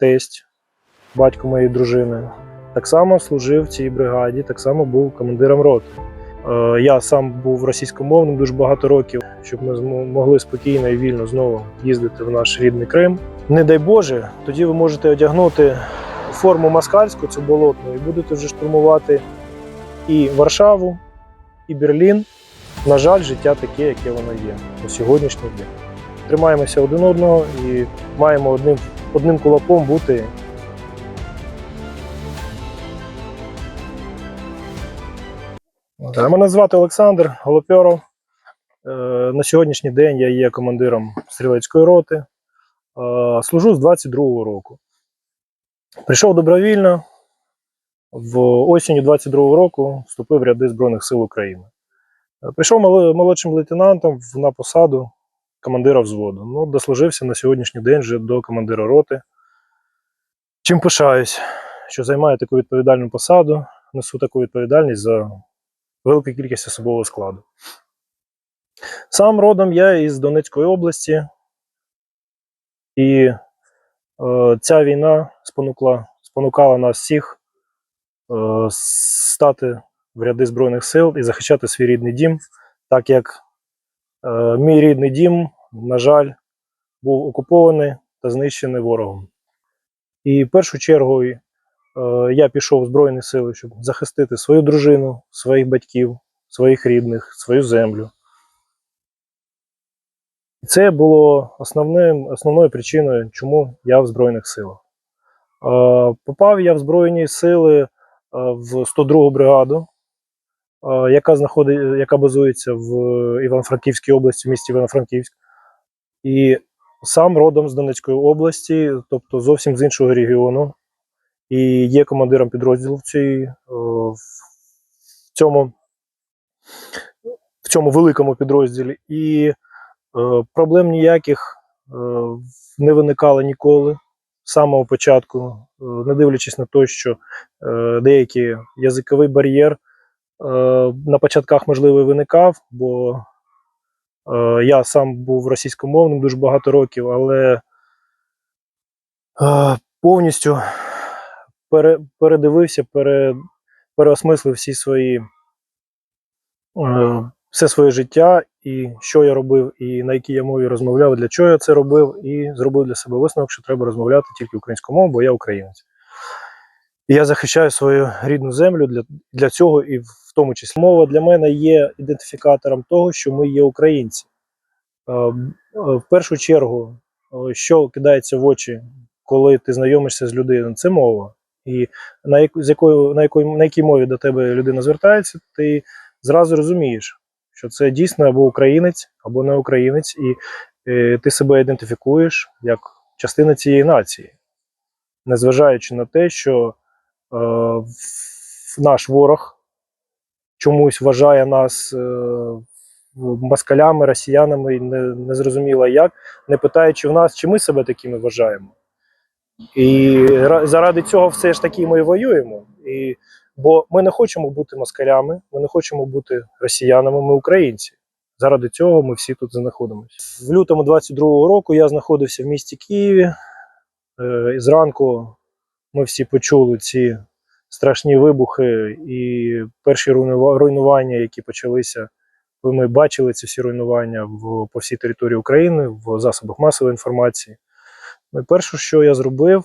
тесть, батько моєї дружини, так само служив в цій бригаді, так само був командиром роти. Е, Я сам був російськомовним дуже багато років, щоб ми могли спокійно і вільно знову їздити в наш рідний Крим. Не дай Боже, тоді ви можете одягнути форму москальську, цю болотну, і будете вже штурмувати і Варшаву, і Берлін. На жаль, життя таке, яке воно є на сьогоднішній день. Тримаємося один одного і маємо одним, одним кулаком бути. Мене звати Олександр Голопьоров. Е, На сьогоднішній день я є командиром стрілецької роти. Е, Служу з 22-го року. Прийшов добровільно. В осінню 22-го року вступив в ряди Збройних сил України. Е, Прийшов молодшим лейтенантом на посаду командира взводу. Ну, дослужився на сьогоднішній день вже до командира роти. Чим пишаюсь, що займаю таку відповідальну посаду, несу таку відповідальність за велику кількість особового складу. Сам родом я із Донецької області, і е, ця війна спонукла, спонукала нас всіх е, стати в ряди Збройних сил і захищати свій рідний дім, так як мій рідний дім, на жаль, був окупований та знищений ворогом. І в першу чергу е, я пішов в Збройні сили, щоб захистити свою дружину, своїх батьків, своїх рідних, свою землю. І це було основним, основною причиною, чому я в Збройних силах. Е, Попав я в Збройні сили е, в 102-гу бригаду, е, яка знаходить, яка базується в Івано-Франківській області, в місті Івано-Франківськ. І сам родом з Донецької області, тобто зовсім з іншого регіону, і є командиром підрозділу в, цій, е, в цьому, в цьому великому підрозділі. І е, проблем ніяких е, не виникало ніколи з самого початку, не дивлячись на те, що деякий язиковий бар'єр на початках, можливо, виникав, бо е, я сам був російськомовним дуже багато років, але е, повністю пере, передивився, пере, переосмислив всі свої е, все своє життя, і що я робив, і на якій я мові розмовляв, для чого я це робив, і зробив для себе висновок, що треба розмовляти тільки українською мовою, бо я українець. І я захищаю свою рідну землю для, для цього, і в тому числі мова для мене є ідентифікатором того, що ми є українці. Е, е, В першу чергу, е, що кидається в очі, коли ти знайомишся з людиною, це мова. І на, з якою, на, якої, на якій мові до тебе людина звертається, ти зразу розумієш, що це дійсно або українець, або не українець, і ти себе ідентифікуєш як частина цієї нації, незважаючи на те, що наш ворог чомусь вважає нас е, москалями, росіянами, не, не зрозуміло як, не питаючи в нас, чи ми себе такими вважаємо. І заради цього все ж таки ми воюємо. І, бо ми не хочемо бути москалями, ми не хочемо бути росіянами, ми українці. Заради цього ми всі тут знаходимося. В лютому 22-го року я знаходився в місті Києві. Е, зранку ми всі почули ці страшні вибухи і перші руйнува- руйнування, які почалися. Ми бачили ці всі руйнування в, по всій території України, в засобах масової інформації. Ну, перше, що я зробив,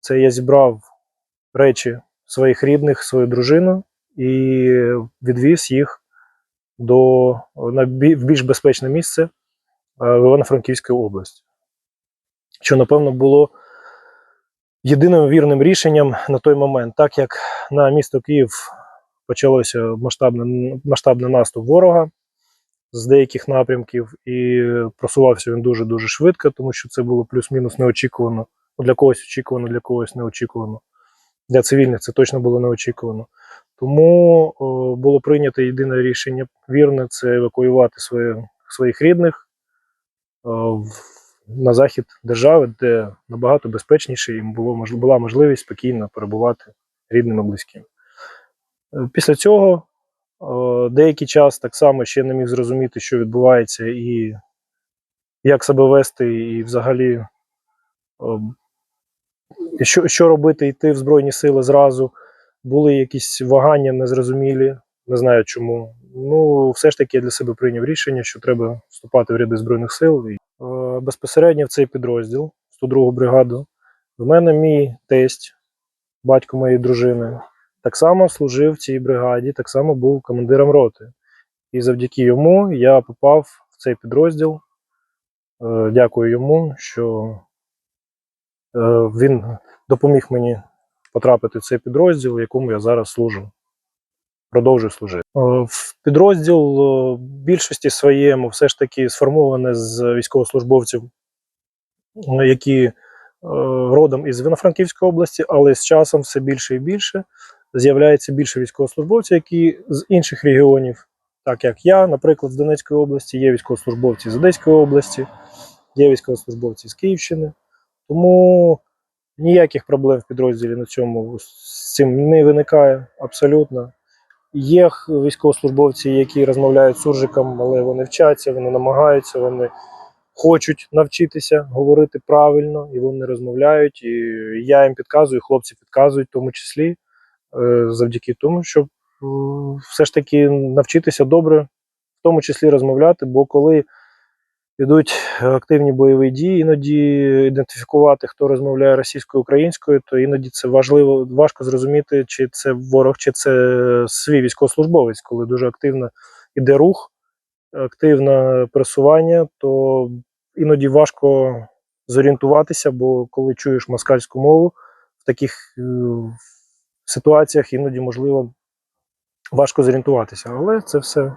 це я зібрав речі своїх рідних, свою дружину і відвіз їх до на в більш безпечне місце е, в Івано-Франківській області. Що, напевно, було єдиним вірним рішенням на той момент, так як на місто Київ почалося масштабний, масштабний наступ ворога з деяких напрямків, і просувався він дуже-дуже швидко, тому що це було плюс-мінус неочікувано. Для когось очікувано, для когось неочікувано. Для цивільних це точно було неочікувано. Тому о, було прийнято єдине рішення вірне це евакуювати своє, своїх рідних о, на захід держави, де набагато безпечніше їм було була можливість спокійно перебувати рідним і близьким. Е, Після цього деякий час так само ще не міг зрозуміти, що відбувається, і як себе вести, і взагалі що, що робити, йти в Збройні сили зразу. Були якісь вагання незрозумілі, не знаю чому. Ну, все ж таки я для себе прийняв рішення, що треба вступати в ряди Збройних сил. І, е, безпосередньо в цей підрозділ, 102 бригаду, в мене мій тесть, батько моєї дружини, так само служив в цій бригаді, так само був командиром роти. І завдяки йому я попав в цей підрозділ. Е, Дякую йому, що е, він допоміг мені потрапити в цей підрозділ, в якому я зараз служу. Продовжую служити. Е, В підрозділ е, в більшості своєму все ж таки сформоване з військовослужбовців, е, які е, родом із Івано-Франківської області, але з часом все більше і більше з'являється більше військовослужбовців, які з інших регіонів, так як я, наприклад, з Донецької області, є військовослужбовці з Одеської області, є військовослужбовці з Київщини. Тому ніяких проблем в підрозділі на цьому з цим не виникає абсолютно. Є військовослужбовці, які розмовляють з суржиком, але вони вчаться, вони намагаються, вони хочуть навчитися говорити правильно, і вони розмовляють. І я їм підказую, хлопці підказують, в тому числі е, завдяки тому, щоб все ж таки навчитися добре, в тому числі розмовляти, бо коли йдуть активні бойові дії, іноді ідентифікувати, хто розмовляє російською українською, то іноді це важливо, важко зрозуміти, чи це ворог, чи це свій військовослужбовець, коли дуже активно іде рух, активне пересування, то іноді важко зорієнтуватися, бо коли чуєш москальську мову в таких е, ситуаціях, іноді можливо важко зорієнтуватися. Але це все,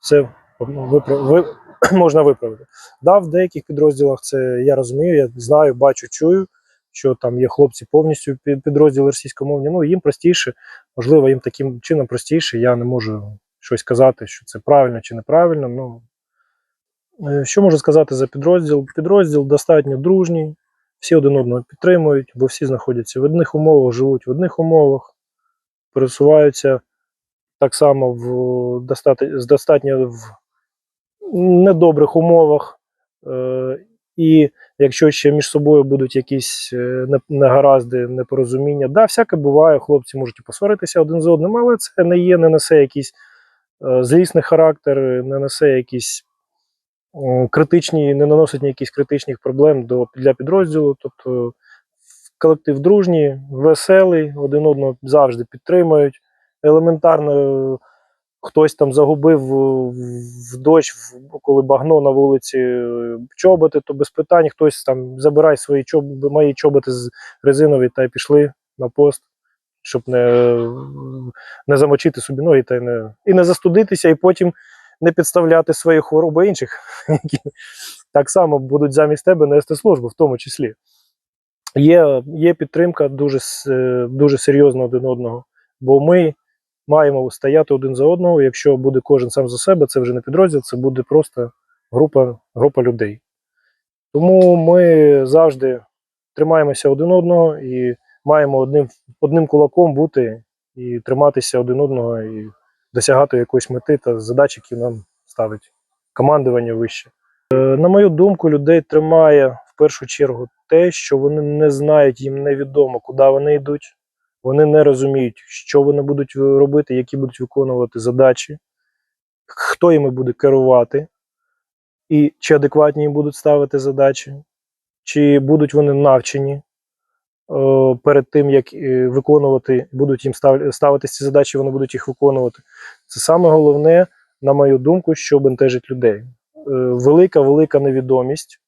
все випра- ви, можна виправити. Да, в деяких підрозділах це я розумію, я знаю, бачу, чую, що там є хлопці повністю під підрозділи російськомовні. Ну їм простіше, можливо, їм таким чином простіше. Я не можу щось казати, що це правильно чи неправильно. Ну е, що можу сказати за підрозділ? Підрозділ достатньо дружній, всі один одного підтримують, бо всі знаходяться в одних умовах, живуть в одних умовах, пересуваються так само в достатньо, в недобрих умовах. Е, і якщо ще між собою будуть якісь е, негаразди, непорозуміння, да, всяке буває, хлопці можуть посваритися один з одним, але це не є, не несе якийсь е, злісний характер, не несе якісь критичні, не наносить ніяких критичних проблем до, для підрозділу. Тобто колектив дружній, веселий, один одного завжди підтримують. Елементарно хтось там загубив в, в дощ, коли багно на вулиці е, чоботи, то без питань хтось там забирай свої чоб, мої чоботи з резинові та й пішли на пост, щоб не, не замочити собі ноги та й не, і не застудитися, і потім не підставляти свої хвороби інших, які так само будуть замість тебе нести службу, в тому числі. Є, є підтримка дуже, е, дуже серйозно один одного, бо ми маємо стояти один за одного. Якщо буде кожен сам за себе, це вже не підрозділ, це буде просто група, група людей. Тому ми завжди тримаємося один одного і маємо одним, одним кулаком бути і триматися один одного і досягати якоїсь мети та задач, які нам ставить командування вище. Е, На мою думку, людей тримає в першу чергу те, що вони не знають, їм невідомо, куди вони йдуть. Вони не розуміють, що вони будуть робити, які будуть виконувати задачі, хто їми буде керувати, і чи адекватні їм будуть ставити задачі, чи будуть вони навчені е, перед тим, як е, виконувати, будуть їм став, ставитися ці задачі, вони будуть їх виконувати. Це саме головне, на мою думку, що бентежить людей. Е, велика, велика невідомість.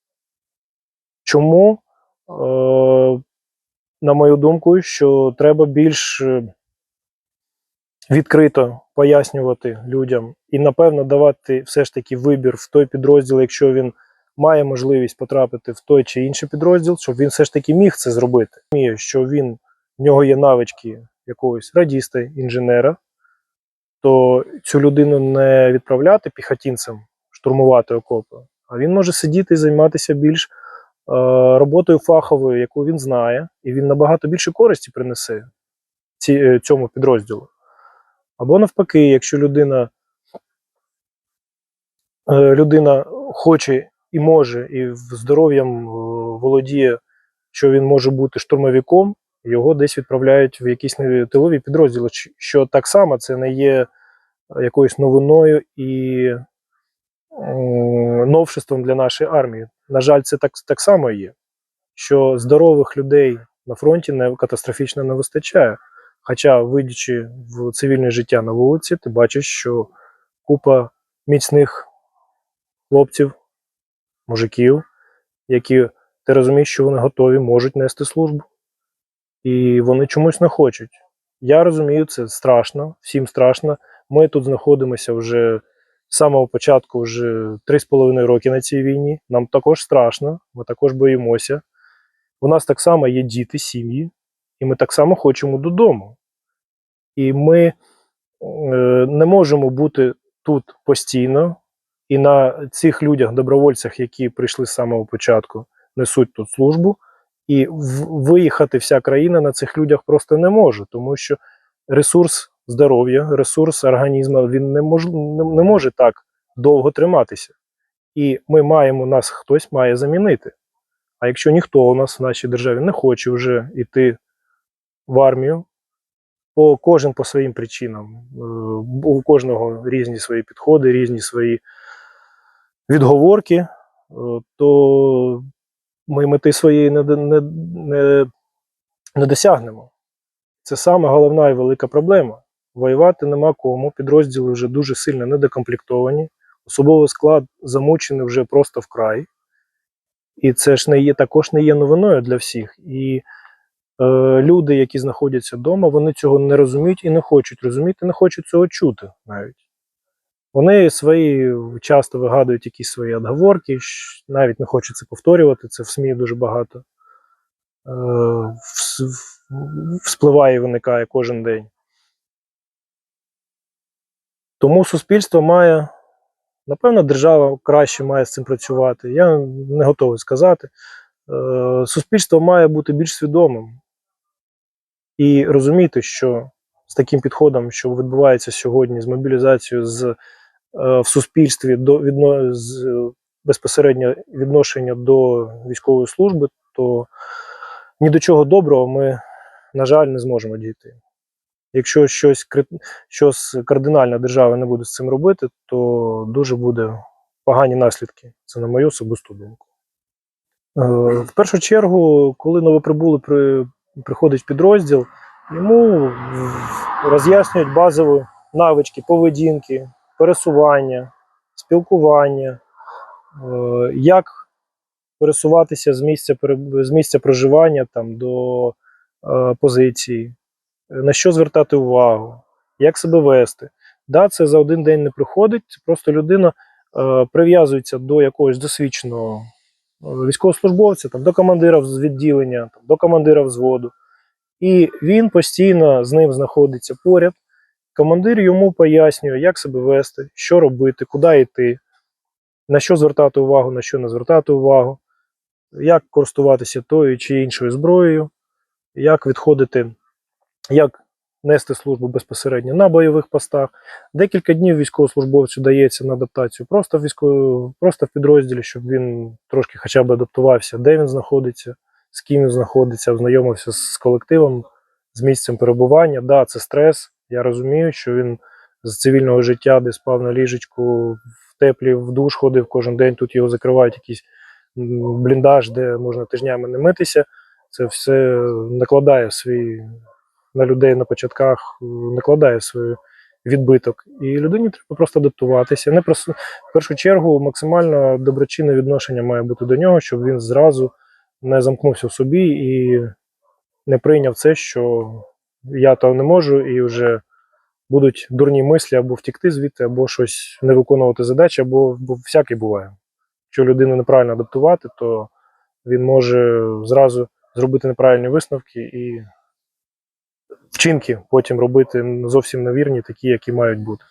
Чому? На мою думку, що треба більш е, відкрито пояснювати людям і, напевно, давати все ж таки вибір в той підрозділ, якщо він має можливість потрапити в той чи інший підрозділ, щоб він все ж таки міг це зробити. Розумію, що він в нього є навички якогось радіста, інженера, то цю людину не відправляти піхотінцем штурмувати окопи, а він може сидіти і займатися більш роботою фаховою, яку він знає, і він набагато більше користі принесе ці, е, цьому підрозділу. Або навпаки, якщо людина, е, людина хоче і може, і здоров'ям е, володіє що він може бути штурмовиком, його десь відправляють в якісь тилові підрозділи. Що так само це не є якоюсь новиною і новшеством для нашої армії. На жаль, це так, так само є, що здорових людей на фронті не катастрофічно не вистачає. Хоча, вийдучи в цивільне життя на вулиці, ти бачиш, що купа міцних хлопців, мужиків, які ти розумієш, що вони готові, можуть нести службу, і вони чомусь не хочуть. Я розумію, це страшно, всім страшно. Ми тут знаходимося вже з самого початку, вже 3,5 роки на цій війні. Нам також страшно, ми також боїмося. У нас так само є діти, сім'ї, і ми так само хочемо додому. І ми е, не можемо бути тут постійно, і на цих людях, добровольцях, які прийшли з самого початку, несуть тут службу. І виїхати вся країна на цих людях просто не може, тому що ресурс здоров'я, ресурс організму він не мож, не, може так довго триматися. І ми маємо, нас хтось має замінити. А якщо ніхто у нас в нашій державі не хоче вже йти в армію, по кожен по своїм причинам, е, у кожного різні свої підходи, різні свої відговорки, е, то ми мети своєї не, не, не, не досягнемо. Це саме головна і велика проблема. Воювати нема кому, підрозділи вже дуже сильно недокомплектовані, особовий склад замучений вже просто вкрай. І це ж не є також не є новиною для всіх. І е, люди, які знаходяться вдома, вони цього не розуміють і не хочуть розуміти, не хочуть цього чути навіть. Вони свої часто вигадують якісь свої отговорки, навіть не хочуть це повторювати, це в СМІ дуже багато. Е, Вспливає і виникає кожен день. Тому суспільство має, напевно, держава краще має з цим працювати. Я не готовий сказати. Е, Суспільство має бути більш свідомим і розуміти, що з таким підходом, що відбувається сьогодні з мобілізацією з, е, в суспільстві до відно, з е, безпосередньо відношення до військової служби, то ні до чого доброго ми, на жаль, не зможемо дійти. Якщо щось, щось кардинально держава не буде з цим робити, то дуже буде погані наслідки. Це на мою особисту думку. Е, В першу чергу, коли новоприбулий при, приходить підрозділ, йому роз'яснюють базові навички поведінки, пересування, спілкування, е, як пересуватися з місця, з місця проживання там, до е, позиції, на що звертати увагу, як себе вести. Да, це за один день не приходить, просто людина е, прив'язується до якогось досвідченого е, військовослужбовця, там, до командира з відділення, там, до командира взводу. І він постійно з ним знаходиться поряд. Командир йому пояснює, як себе вести, що робити, куди йти, на що звертати увагу, на що не звертати увагу, як користуватися тою чи іншою зброєю, як відходити, як нести службу безпосередньо на бойових постах. Декілька днів військовослужбовцю дається на адаптацію просто в військово, просто в підрозділі, щоб він трошки хоча б адаптувався, де він знаходиться, з ким він знаходиться, ознайомився з колективом, з місцем перебування. Да, це стрес. Я розумію, що він з цивільного життя, де спав на ліжечку, в теплі, в душ ходив кожен день. Тут його закривають якийсь бліндаж, де можна тижнями не митися. Це все накладає свій на людей на початках, накладає свій відбиток. І людині треба просто адаптуватися. Не просто в першу чергу максимально доброчинне відношення має бути до нього, щоб він зразу не замкнувся в собі і не прийняв це, що я то не можу, і вже будуть дурні мислі або втікти звідти, або щось не виконувати задачі, або, бо всяке буває. Якщо людину неправильно адаптувати, то він може зразу зробити неправильні висновки і вчинки потім робити зовсім невірні, такі, які мають бути.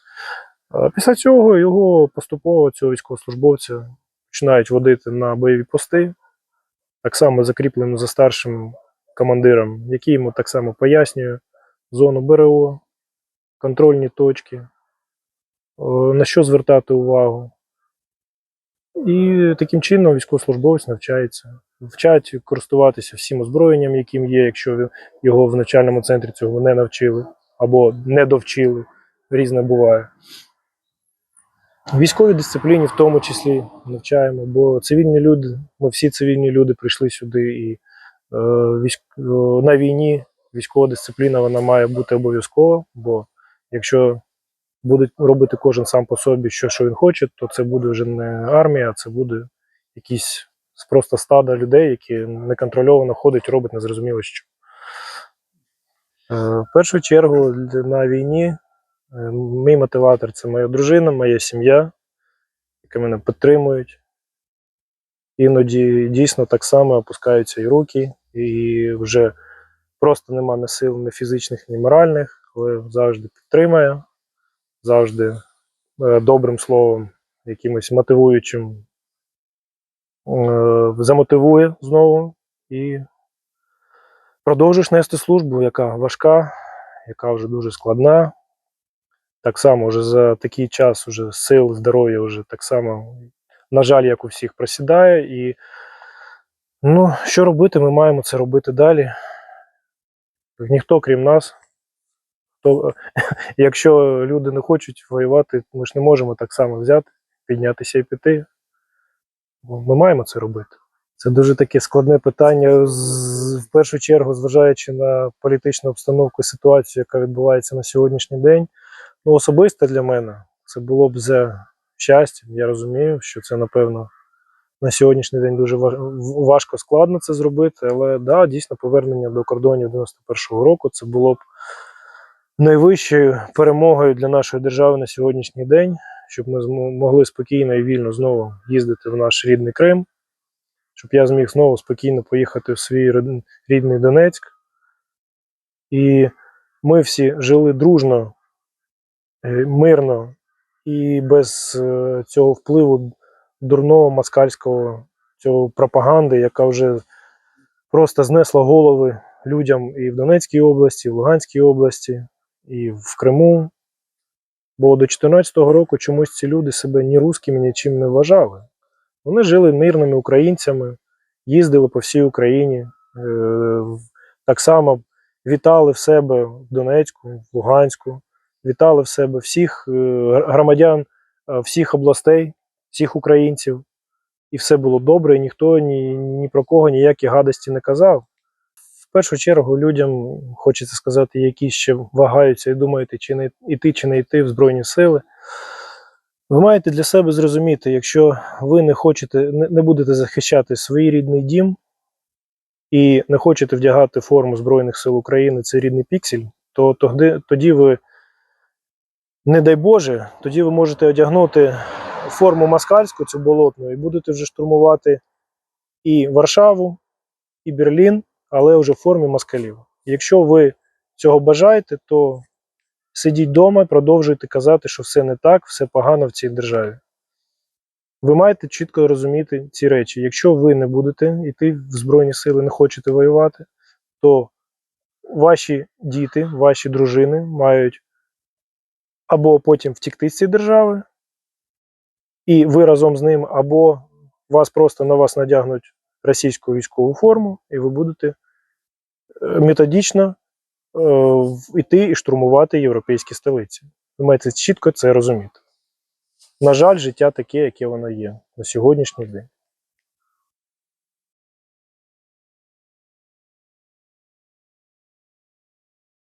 Після цього його поступово, цього військовослужбовця, починають водити на бойові пости, так само закріпленим за старшим командиром, який йому так само пояснює зону БРО, контрольні точки, на що звертати увагу. І таким чином військовослужбовець навчається вчать користуватися всім озброєнням, яким є, якщо його в навчальному центрі цього не навчили або не довчили. Різне буває. Військовій дисципліні в тому числі навчаємо, бо цивільні люди, ми всі цивільні люди прийшли сюди і е, військ, е, на війні військова дисципліна вона має бути обов'язкова, бо якщо буде робити кожен сам по собі, що, що він хоче, то це буде вже не армія, а це буде якісь просто стадо людей, які неконтрольовано ходять, роблять незрозуміло що. Е, В першу чергу на війні е, мій мотиватор це моя дружина, моя сім'я, які мене підтримують. Іноді дійсно так само опускаються і руки, і вже просто нема ні сил, ні фізичних, ні моральних, але завжди підтримує, завжди е, добрим словом, якимось мотивуючим замотивує знову і продовжуєш нести службу, яка важка, яка вже дуже складна. Так само вже за такий час уже сил, здоров'я вже так само, на жаль, як у всіх просідає. І ну, що робити, ми маємо це робити далі. Ніхто крім нас. То, якщо люди не хочуть воювати, ми ж не можемо так само взяти, піднятися і піти. Бо Ми маємо це робити. Це дуже таке складне питання, в першу чергу, зважаючи на політичну обстановку ситуацію, яка відбувається на сьогоднішній день. Ну, особисто для мене це було б за щастям. Я розумію, що це, напевно, на сьогоднішній день дуже важ- важко складно це зробити, але да, дійсно, повернення до кордонів 91-го року це було б найвищою перемогою для нашої держави на сьогоднішній день, щоб ми змо- могли спокійно і вільно знову їздити в наш рідний Крим, щоб я зміг знову спокійно поїхати в свій рідний Донецьк. І ми всі жили дружно, е, мирно і без е, цього впливу дурного москальського цього пропаганди, яка вже просто знесла голови людям і в Донецькій області, і в Луганській області, і в Криму. Бо до 2014 року чомусь ці люди себе ні русскими нічим не вважали. Вони жили мирними українцями, їздили по всій Україні, е, так само вітали в себе в Донецьку, в Луганську, вітали в себе всіх е, громадян е, всіх областей, всіх українців. І все було добре, і ніхто ні, ні про кого ніякі гадості не казав. В першу чергу людям хочеться сказати, які ще вагаються і думають, чи не йти, чи не йти в Збройні Сили. Ви маєте для себе зрозуміти, якщо ви не хочете, не будете захищати свій рідний дім і не хочете вдягати форму Збройних сил України, це рідний піксель, то тоді, тоді ви, не дай Боже, тоді ви можете одягнути форму москальську, цю болотну, і будете вже штурмувати і Варшаву, і Берлін, але вже в формі москалів. Якщо ви цього бажаєте, то сидіть вдома, продовжуйте казати, що все не так, все погано в цій державі. Ви маєте чітко розуміти ці речі. Якщо ви не будете йти в Збройні сили, не хочете воювати, то ваші діти, ваші дружини мають або потім втікти з цієї держави, і ви разом з ним, або вас просто на вас надягнуть російську військову форму, і ви будете методично е, йти і штурмувати європейські столиці. Ви маєте чітко це розуміти. На жаль, життя таке, яке воно є на сьогоднішній день.